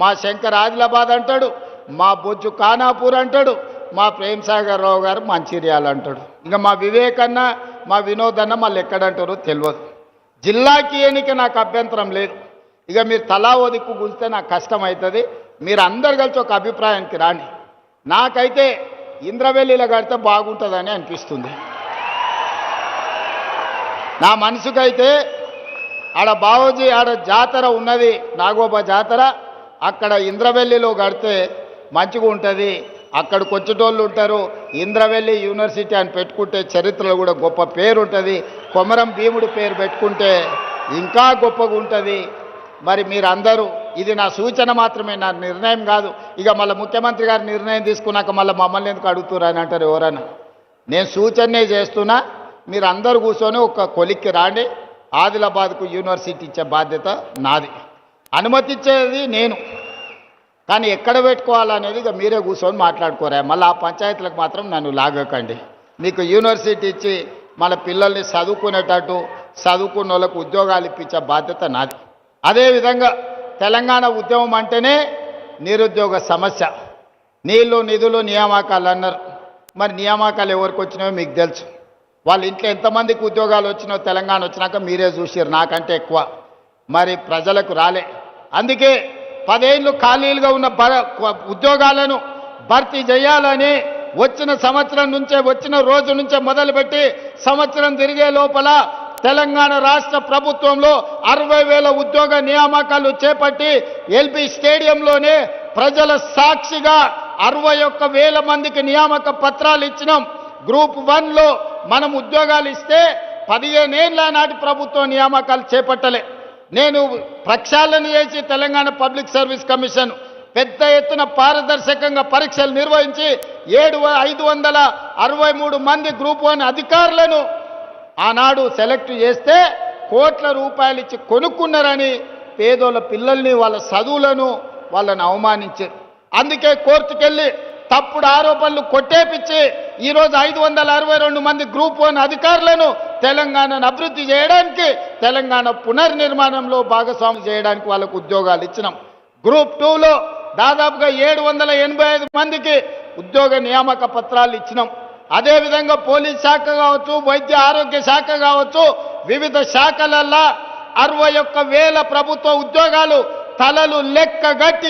మా శంకర్ ఆదిలాబాద్ అంటాడు మా బొజ్జు ఖానాపూర్ అంటాడు మా ప్రేమ్ సాగర్ రావు గారు మంచిర్యాల అంటాడు. ఇంకా మా వివేక్ అన్న మా వినోద్ అన్న మళ్ళీ ఎక్కడంటారో తెలియదు. జిల్లాకి ఏనికి నాకు అభ్యంతరం లేదు. ఇక మీరు తలా ఓ దిక్కు నాకు కష్టం అవుతుంది మీరు అందరు కలిసి ఒక అభిప్రాయానికి రాని నాకైతే ఇంద్రవెల్లిలో కడితే బాగుంటుందని అనిపిస్తుంది. నా మనసుకైతే ఆడ బావోజీ ఆడ జాతర ఉన్నది నాగోబా జాతర. అక్కడ ఇంద్రవెల్లిలో కడితే మంచిగా ఉంటుంది. అక్కడికి వచ్చేటోళ్ళు ఉంటారు. ఇంద్రవెల్లి యూనివర్సిటీ అని పెట్టుకుంటే చరిత్రలో కూడా గొప్ప పేరు ఉంటుంది. కొమరం భీముడి పేరు పెట్టుకుంటే ఇంకా గొప్పగా ఉంటుంది. మరి మీరందరూ ఇది నా సూచన మాత్రమే నా నిర్ణయం కాదు. ఇక మళ్ళీ ముఖ్యమంత్రి గారు నిర్ణయం తీసుకున్నాక మళ్ళీ మమ్మల్ని ఎందుకు అడుగుతున్నారు అని అంటారు ఎవరన్నా? నేను సూచనే చేస్తున్నా మీరు అందరు కూర్చొని ఒక కొలిక్కి రాండి. ఆదిలాబాద్కు యూనివర్సిటీ ఇచ్చే బాధ్యత నాది. అనుమతించేది నేను. కానీ ఎక్కడ పెట్టుకోవాలనేది ఇక మీరే కూర్చొని మాట్లాడుకోరా. మళ్ళీ ఆ పంచాయతీలకు మాత్రం నన్ను లాగకండి. మీకు యూనివర్సిటీ ఇచ్చి మన పిల్లల్ని చదువుకునేటట్టు చదువుకున్న వాళ్ళకు ఉద్యోగాలు ఇప్పించే బాధ్యత నాది. అదేవిధంగా తెలంగాణ ఉద్యమం అంటేనే నిరుద్యోగ సమస్య. నీళ్ళు నిధులు నియామకాలు అన్నారు. మరి నియామకాలు ఎవరికి వచ్చినాయో మీకు తెలుసు. వాళ్ళ ఇంట్లో ఎంతమందికి ఉద్యోగాలు వచ్చినాయో తెలంగాణ వచ్చినాక మీరే చూసారు నాకంటే ఎక్కువ. మరి ప్రజలకు రాలే. అందుకే పదేళ్ళు ఖాళీలుగా ఉన్న ఉద్యోగాలను భర్తీ చేయాలని వచ్చిన సంవత్సరం నుంచే వచ్చిన రోజు నుంచే మొదలుపెట్టి సంవత్సరం తిరిగే లోపల తెలంగాణ రాష్ట్ర ప్రభుత్వంలో అరవై వేల ఉద్యోగ నియామకాలు చేపట్టి ఎల్బీ స్టేడియంలోనే ప్రజల సాక్షిగా అరవై ఒక్క వేల మందికి నియామక పత్రాలు ఇచ్చినాం. గ్రూప్ వన్లో మనం ఉద్యోగాలు ఇస్తే పదిహేనేళ్ళ నాటి ప్రభుత్వం నియామకాలు చేపట్టలే. నేను ప్రక్షాళన చేసి తెలంగాణ పబ్లిక్ సర్వీస్ కమిషన్ పెద్ద ఎత్తున పారదర్శకంగా పరీక్షలు నిర్వహించి ఏడు ఐదు వందల అరవై మూడు మంది గ్రూప్ వన్ అధికారులను ఆనాడు సెలెక్ట్ చేస్తే కోట్ల రూపాయలు ఇచ్చి కొనుక్కున్నారని పేదోళ్ళ పిల్లల్ని వాళ్ళ చదువులను వాళ్ళని అవమానించారు. అందుకే కోర్టుకెళ్ళి తప్పుడు ఆరోపణలు కొట్టేపిచ్చి ఈరోజు ఐదు వందల అరవై రెండు మంది గ్రూప్ వన్ అధికారులను తెలంగాణను అభివృద్ధి చేయడానికి తెలంగాణ పునర్నిర్మాణంలో భాగస్వామి చేయడానికి వాళ్ళకు ఉద్యోగాలు ఇచ్చినాం. గ్రూప్ టూలో దాదాపుగా ఏడు వందల ఎనభై ఐదు మందికి ఉద్యోగ నియామక పత్రాలు ఇచ్చినాం. అదేవిధంగా పోలీస్ శాఖ కావచ్చు వైద్య ఆరోగ్య శాఖ కావచ్చు వివిధ శాఖలల్లా అరవై ఒక్క వేల ప్రభుత్వ ఉద్యోగాలు తలలు లెక్కగట్టి